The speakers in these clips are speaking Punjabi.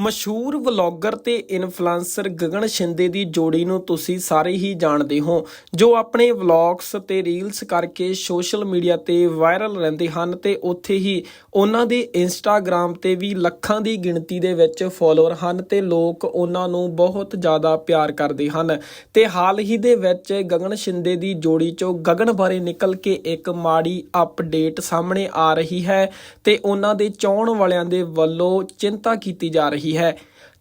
ਮਸ਼ਹੂਰ ਵਲੌਗਰ ਤੇ ਇਨਫਲੂਐਂਸਰ ਗਗਨ ਸ਼ਿੰਦੇ ਦੀ ਜੋੜੀ ਨੂੰ ਤੁਸੀਂ ਸਾਰੇ ਹੀ ਜਾਣਦੇ ਹੋ, ਜੋ ਆਪਣੇ ਵਲੌਗਸ ਤੇ ਰੀਲਸ ਕਰਕੇ ਸੋਸ਼ਲ ਮੀਡੀਆ ਤੇ ਵਾਇਰਲ ਰਹਿੰਦੇ ਹਨ ਤੇ ਉੱਥੇ ਹੀ ਉਹਨਾਂ ਦੇ ਇੰਸਟਾਗ੍ਰam ਤੇ ਵੀ ਲੱਖਾਂ ਦੀ ਗਿਣਤੀ ਦੇ ਵਿੱਚ ਫਾਲੋਅਰ ਹਨ ਤੇ ਲੋਕ ਉਹਨਾਂ ਨੂੰ ਬਹੁਤ ਜ਼ਿਆਦਾ ਪਿਆਰ ਕਰਦੇ ਹਨ। ਤੇ ਹਾਲ ਹੀ ਦੇ ਵਿੱਚ ਗਗਨ ਸ਼ਿੰਦੇ ਦੀ ਜੋੜੀ ਚੋਂ ਗਗਨ ਬਾਰੇ ਨਿਕਲ ਕੇ ਇੱਕ ਮਾੜੀ ਅਪਡੇਟ ਸਾਹਮਣੇ ਆ ਰਹੀ ਹੈ ਤੇ ਉਹਨਾਂ ਦੇ ਚਾਹਣ ਵਾਲਿਆਂ ਦੇ ਵੱਲੋਂ ਚਿੰਤਾ ਕੀਤੀ ਜਾ ਰਹੀ ਹੈ।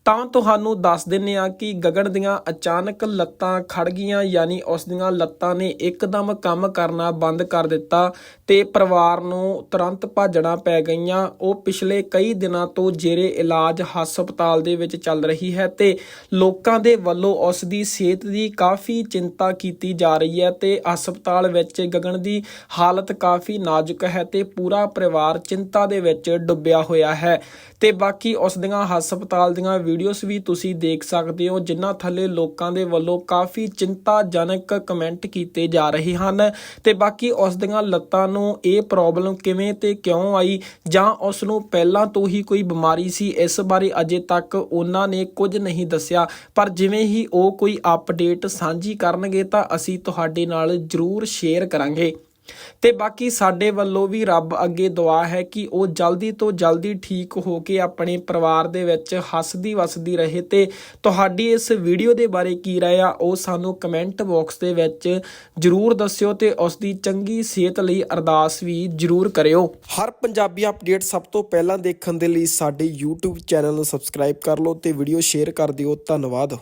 ਤਾਂ ਤੁਹਾਨੂੰ ਦੱਸ ਦਿੰਨੇ ਆ ਕਿ ਗਗਨ ਦੀਆਂ ਅਚਾਨਕ ਲੱਤਾਂ ਖੜ ਗਈਆਂ, ਯਾਨੀ ਉਸ ਦੀਆਂ ਲੱਤਾਂ ਨੇ ਇੱਕਦਮ ਕੰਮ ਕਰਨਾ ਬੰਦ ਕਰ ਦਿੱਤਾ ਤੇ ਪਰਿਵਾਰ ਨੂੰ ਤੁਰੰਤ ਭੱਜਣਾ ਪੈ ਗਈਆਂ। ਉਹ ਪਿਛਲੇ ਕਈ ਦਿਨਾਂ ਤੋਂ ਜੇਰੇ ਇਲਾਜ ਹਸਪਤਾਲ ਦੇ ਵਿੱਚ ਚੱਲ ਰਹੀ ਹੈ ਤੇ ਲੋਕਾਂ ਦੇ ਵੱਲੋਂ ਉਸ ਦੀ ਸਿਹਤ ਦੀ ਕਾਫੀ ਚਿੰਤਾ ਕੀਤੀ ਜਾ ਰਹੀ ਹੈ ਤੇ ਹਸਪਤਾਲ ਵਿੱਚ ਗਗਨ ਦੀ ਹਾਲਤ ਕਾਫੀ ਨਾਜ਼ੁਕ ਹੈ ਤੇ ਪੂਰਾ ਪਰਿਵਾਰ ਚਿੰਤਾ ਦੇ ਵਿੱਚ ਡੁੱਬਿਆ ਹੋਇਆ ਹੈ ਤੇ ਬਾਕੀ ਉਸ ਦੀਆਂ ਹਸਪਤਾਲ ਦੀਆਂ ਵੀਡੀਓਜ਼ ਵੀ ਤੁਸੀਂ ਦੇਖ ਸਕਦੇ ਹੋ, ਜਿਨ੍ਹਾਂ ਥੱਲੇ ਲੋਕਾਂ ਦੇ ਵੱਲੋਂ ਕਾਫੀ ਚਿੰਤਾਜਨਕ ਕਮੈਂਟ ਕੀਤੇ ਜਾ ਰਹੇ ਹਨ। ਤੇ ਬਾਕੀ ਉਸ ਦੀਆਂ ਲੱਤਾਂ ਨੂੰ ਇਹ ਪ੍ਰੋਬਲਮ ਕਿਵੇਂ ਤੇ ਕਿਉਂ ਆਈ, ਜਾਂ ਉਸ ਨੂੰ ਪਹਿਲਾਂ ਤੋਂ ਹੀ ਕੋਈ ਬਿਮਾਰੀ ਸੀ, ਇਸ ਬਾਰੇ ਅਜੇ ਤੱਕ ਉਹਨਾਂ ਨੇ ਕੁਝ ਨਹੀਂ ਦੱਸਿਆ। ਪਰ ਜਿਵੇਂ ਹੀ ਉਹ ਕੋਈ ਅਪਡੇਟ ਸਾਂਝੀ ਕਰਨਗੇ ਤਾਂ ਅਸੀਂ ਤੁਹਾਡੇ ਨਾਲ ਜ਼ਰੂਰ ਸ਼ੇਅਰ ਕਰਾਂਗੇ। ਤੇ ਬਾਕੀ ਸਾਡੇ ਵੱਲੋਂ ਵੀ ਰੱਬ ਅੱਗੇ ਦੁਆ ਹੈ ਕਿ ਉਹ ਜਲਦੀ ਤੋਂ ਜਲਦੀ ਠੀਕ ਹੋ ਕੇ ਆਪਣੇ ਪਰਿਵਾਰ ਦੇ ਵਿੱਚ ਹੱਸਦੀ ਵਸਦੀ ਰਹੇ ਤੇ ਤੁਹਾਡੀ ਇਸ ਵੀਡੀਓ ਦੇ ਬਾਰੇ ਕੀ ਰਾਏ ਆ, ਉਹ ਸਾਨੂੰ ਕਮੈਂਟ ਬਾਕਸ ਦੇ ਵਿੱਚ ਜਰੂਰ ਦੱਸਿਓ ਤੇ ਉਸ ਦੀ ਚੰਗੀ ਸਿਹਤ ਲਈ ਅਰਦਾਸ ਵੀ ਜਰੂਰ ਕਰਿਓ। ਹਰ ਪੰਜਾਬੀ ਅਪਡੇਟ ਸਭ ਤੋਂ ਪਹਿਲਾਂ ਦੇਖਣ ਦੇ ਲਈ ਸਾਡੇ YouTube ਚੈਨਲ ਨੂੰ ਸਬਸਕ੍ਰਾਈਬ ਕਰ ਲਓ ਤੇ ਵੀਡੀਓ ਸ਼ੇਅਰ ਕਰ ਦਿਓ। ਧੰਨਵਾਦ।